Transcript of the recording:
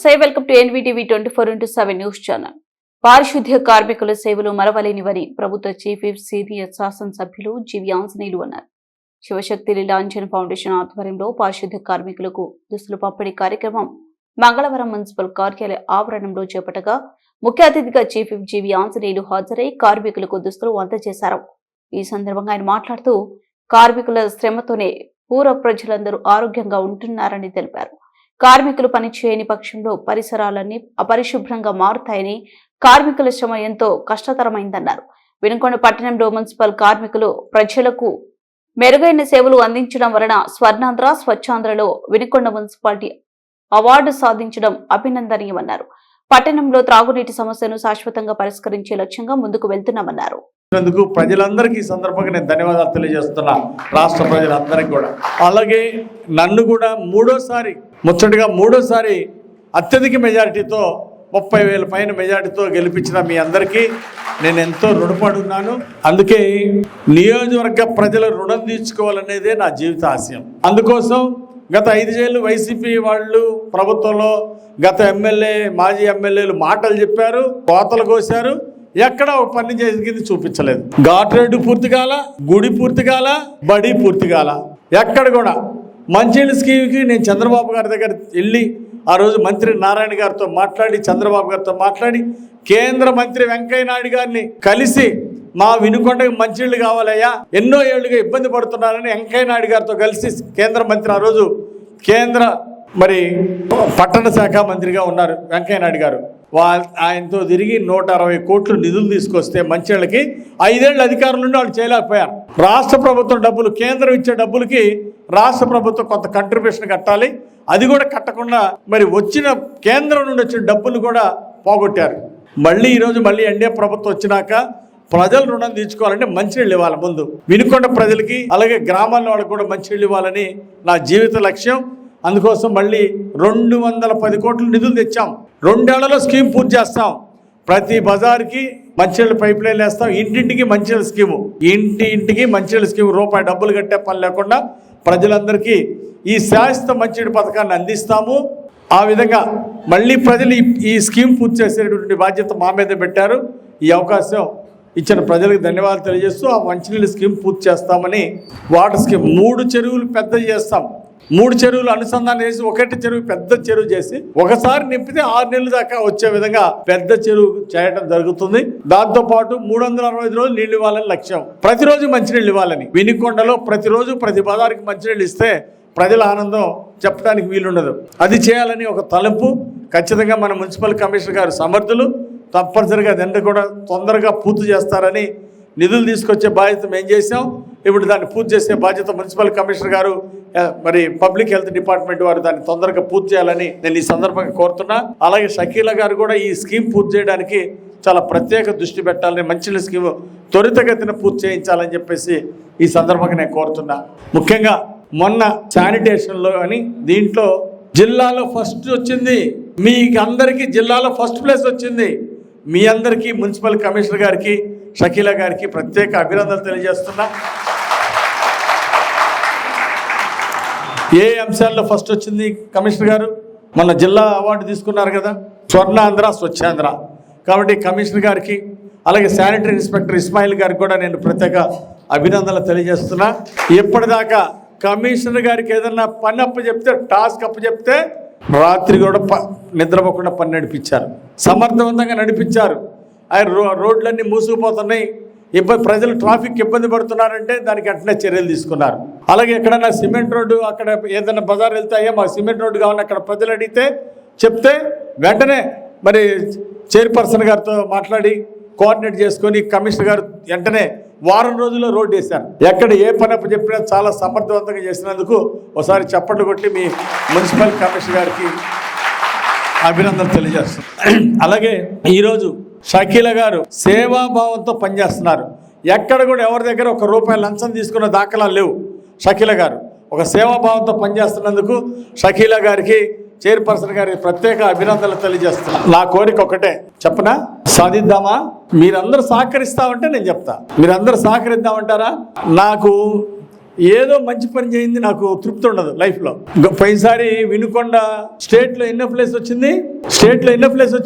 నమస్తే welcome to NVTV twenty four into seven news channel. పారిశుద్ధ్య కార్మికుల సేవలు మరవలేనివని ప్రభుత్వ చీఫ్ సీనియర్ శాసనసభ్యులు జీవి ఆంజనేయులు అన్నారు. శివశక్తి లీలాంజన్ ఫౌండేషన్ ఆధ్వర్యంలో పారిశుద్ధ్య కార్మికులకు దుస్తులు పంపిణీ కార్యక్రమం మంగళవారం మున్సిపల్ కార్యాలయ ఆవరణంలో చేపట్టగా ముఖ్య అతిథిగా చీఫ్ జీవి ఆంజనేయులు హాజరై కార్మికులకు దుస్తులు అందజేశారు. ఈ సందర్భంగా ఆయన మాట్లాడుతూ కార్మికుల శ్రమతోనే పూర్వ ప్రజలందరూ ఆరోగ్యంగా ఉంటున్నారని తెలిపారు. కార్మికులు పనిచేయని పక్షంలో పరిసరాలన్నీ అపరిశుభ్రంగా మారుతాయని కార్మికుల శ్రమ ఎంతో కష్టతరమైందన్నారు. వినుకొండ పట్టణంలో మున్సిపల్ కార్మికులు ప్రజలకు మెరుగైన సేవలు అందించడం వలన స్వర్ణాంధ్ర స్వచ్ఛాంధ్రలో వినుకొండ మున్సిపాలిటీ అవార్డు సాధించడం అభినందనీయమన్నారు. పట్టణంలో త్రాగునీటి సమస్యను శాశ్వతంగా పరిష్కరించే లక్ష్యంగా ముందుకు వెళ్తున్నామన్నారు. ప్రజలందరికీ ఈ సందర్భంగా నేను ధన్యవాదాలు తెలియజేస్తున్నా రాష్ట్ర ప్రజలందరికీ కూడా. అలాగే నన్ను కూడా మూడోసారి ముచ్చటగా మూడోసారి అత్యధిక మెజారిటీతో ముప్పై వేల పైన మెజారిటీతో గెలిపించిన మీ అందరికీ నేను ఎంతో రుణపడున్నాను. అందుకే నియోజకవర్గ ప్రజల రుణం తీర్చుకోవాలనేదే నా జీవిత ఆశయం. అందుకోసం గత ఐదు వైసీపీ వాళ్ళు ప్రభుత్వంలో గత ఎమ్మెల్యే మాజీ ఎమ్మెల్యేలు మాటలు చెప్పారు కోతలు కోశారు. ఎక్కడ ఒక పని చేసింది చూపించలేదు. ఘాట్ రోడ్డు పూర్తి కాల గుడి పూర్తి కాల బడి పూర్తి కాల. ఎక్కడ కూడా మంచినీళ్ళ స్కీమ్కి నేను చంద్రబాబు గారి దగ్గర వెళ్ళి ఆ రోజు మంత్రి నారాయణ గారితో మాట్లాడి చంద్రబాబు గారితో మాట్లాడి కేంద్ర మంత్రి వెంకయ్య నాయుడు గారిని కలిసి మా వినుకొండకి మంచినీళ్ళు కావాలయ్యా. ఎన్నో ఏళ్ళుగా ఇబ్బంది పడుతున్నారని వెంకయ్య నాయుడు గారితో కలిసి కేంద్ర మంత్రి ఆ రోజు కేంద్ర మరి పట్టణ శాఖ మంత్రిగా ఉన్నారు వెంకయ్య నాయుడు గారు. వా ఆయనతో తిరిగి నూట అరవై కోట్లు నిధులు తీసుకొస్తే మంచిళ్ళకి ఐదేళ్ళు అధికారులు వాళ్ళు చేయలేకపోయారు. రాష్ట్ర ప్రభుత్వం డబ్బులు కేంద్రం ఇచ్చే డబ్బులకి రాష్ట్ర ప్రభుత్వం కొంత కంట్రిబ్యూషన్ కట్టాలి. అది కూడా కట్టకుండా మరి వచ్చిన కేంద్రం నుండి వచ్చిన డబ్బులు కూడా పోగొట్టారు. మళ్ళీ ఈరోజు మళ్ళీ ఎన్డీఏ ప్రభుత్వం వచ్చినాక ప్రజలు రుణం తీర్చుకోవాలంటే మంచినీళ్ళు ఇవ్వాలి ముందు. వినుకొండ ప్రజలకి అలాగే గ్రామాల్లో వాళ్ళకి కూడా మంచినీళ్ళు ఇవ్వాలని నా జీవిత లక్ష్యం. అందుకోసం మళ్ళీ రెండు వందల పది కోట్లు నిధులు తెచ్చాం. రెండేళ్ళలో స్కీమ్ పూర్తి చేస్తాం. ప్రతి బజార్కి మంచినీళ్ళ పైప్ లైన్ వేస్తాం. ఇంటింటికి మంచినీళ్ళ స్కీము. ఇంటి ఇంటికి మంచినీళ్ళ స్కీమ్. రూపాయి డబ్బులు కట్టే పని లేకుండా ప్రజలందరికీ ఈ శాశ్వత మంచినీటి పథకాన్ని అందిస్తాము. ఆ విధంగా మళ్ళీ ప్రజలు ఈ- స్కీమ్ పూర్తి చేసేటటువంటి బాధ్యత మా మీద పెట్టారు. ఈ అవకాశం ఇచ్చిన ప్రజలకు ధన్యవాదాలు తెలియజేస్తూ ఆ మంచినీళ్ళ స్కీమ్ పూర్తి చేస్తామని వాటర్ స్కీమ్ మూడు చెరువులు పెద్ద చేస్తాం. మూడు చెరువులు అనుసంధానం చేసి ఒకటి చెరువు పెద్ద చెరువు చేసి ఒకసారి నింపితే ఆరు నెలల దాకా వచ్చే విధంగా పెద్ద చెరువు చేయడం జరుగుతుంది. దాంతో పాటు మూడు వందల అరవై ఐదు రోజులు నీళ్ళు ఇవ్వాలని లక్ష్యం. ప్రతిరోజు మంచినీళ్ళు ఇవ్వాలని. వినికొండలో ప్రతిరోజు ప్రతి బజార్కి మంచినీళ్ళు ఇస్తే ప్రజల ఆనందం చెప్పడానికి వీలుండదు. అది చేయాలని ఒక తలంపు. ఖచ్చితంగా మన మున్సిపల్ కమిషనర్ గారు సమర్థులు. తప్పనిసరిగా దాన్ని కూడా తొందరగా పూర్తి చేస్తారని నిధులు తీసుకొచ్చే బాధ్యత మేము చేసాం ఇప్పుడు దాన్ని పూర్తి చేసే బాధ్యత మున్సిపల్ కమిషనర్ గారు మరి పబ్లిక్ హెల్త్ డిపార్ట్మెంట్ వారు దాన్ని తొందరగా పూర్తి చేయాలని నేను ఈ సందర్భంగా కోరుతున్నా. అలాగే షకీల గారు కూడా ఈ స్కీమ్ పూర్తి చేయడానికి చాలా ప్రత్యేక దృష్టి పెట్టాలని మంచి స్కీమ్ త్వరితగతిన పూర్తి చేయించాలని చెప్పేసి ఈ సందర్భంగా నేను కోరుతున్నా. ముఖ్యంగా మొన్న శానిటేషన్లో అని దీంట్లో జిల్లాలో ఫస్ట్ వచ్చింది. మీ అందరికీ జిల్లాలో ఫస్ట్ ప్లేస్ వచ్చింది. మీ అందరికీ మున్సిపల్ కమిషనర్ గారికి షకీల గారికి ప్రత్యేక అభినందనలు తెలియజేస్తున్నా. ఏ అంశాల్లో ఫస్ట్ వచ్చింది కమిషనర్ గారు? మన జిల్లా అవార్డు తీసుకున్నారు కదా స్వర్ణాంధ్ర స్వచ్ఛాంధ్ర. కాబట్టి కమిషనర్ గారికి అలాగే శానిటరీ ఇన్స్పెక్టర్ ఇస్మాయిల్ గారికి కూడా నేను ప్రత్యేక అభినందనలు తెలియజేస్తున్నా. ఇప్పటిదాకా కమిషనర్ గారికి ఏదన్నా పని అప్పు చెప్తే టాస్క్ అప్పు చెప్తే రాత్రి కూడా ప నిద్రపోకుండా పని నడిపించారు. సమర్థవంతంగా నడిపించారు. ఆయన రో రోడ్లన్నీ మూసుకుపోతున్నాయి. ఇబ్బంది ప్రజలు ట్రాఫిక్ ఇబ్బంది పడుతున్నారంటే దానికి వెంటనే చర్యలు తీసుకున్నారు. అలాగే ఎక్కడన్నా సిమెంట్ రోడ్డు అక్కడ ఏదైనా బజార్ వెళ్తాయో? మా మాకు సిమెంట్ రోడ్డు కావాలని అక్కడ ప్రజలు అడిగితే చెప్తే వెంటనే మరి చైర్పర్సన్ గారితో మాట్లాడి కోఆర్డినేట్ చేసుకొని కమిషనర్ గారు వెంటనే వారం రోజుల్లో రోడ్డు వేశారు. ఎక్కడ ఏ పని అప్పు చెప్పినా చాలా సమర్థవంతంగా చేసినందుకు ఒకసారి చప్పట్లు కొట్టి మీ మున్సిపల్ కమిషనర్ గారికి అభినందనలు తెలియజేస్తాం అలాగే ఈరోజు షకీల గారు సేవాభావంతో పనిచేస్తున్నారు. ఎక్కడ కూడా ఎవరి దగ్గర ఒక రూపాయి లంచం తీసుకున్న దాఖలాలు లేవు. షకీల గారు ఒక సేవాభావంతో పనిచేస్తున్నందుకు షకీల గారికి చైర్పర్సన్ గారికి ప్రత్యేక అభినందనలు తెలియజేస్తున్నాను నా కోరిక ఒకటే. చెప్పనా? సాధిద్దామా? మీరందరూ సహకరిస్తామంటే నేను చెప్తా. మీరందరూ సహకరిద్దామంటారా? నాకు ఏదో మంచి పని చేయింది నాకు తృప్తి ఉండదు లైఫ్లో. పోయినసారి వినుకొండ స్టేట్లో ఎన్నో ప్లేస్ వచ్చింది? స్టేట్లో ఎన్నో ప్లేస్ వచ్చింది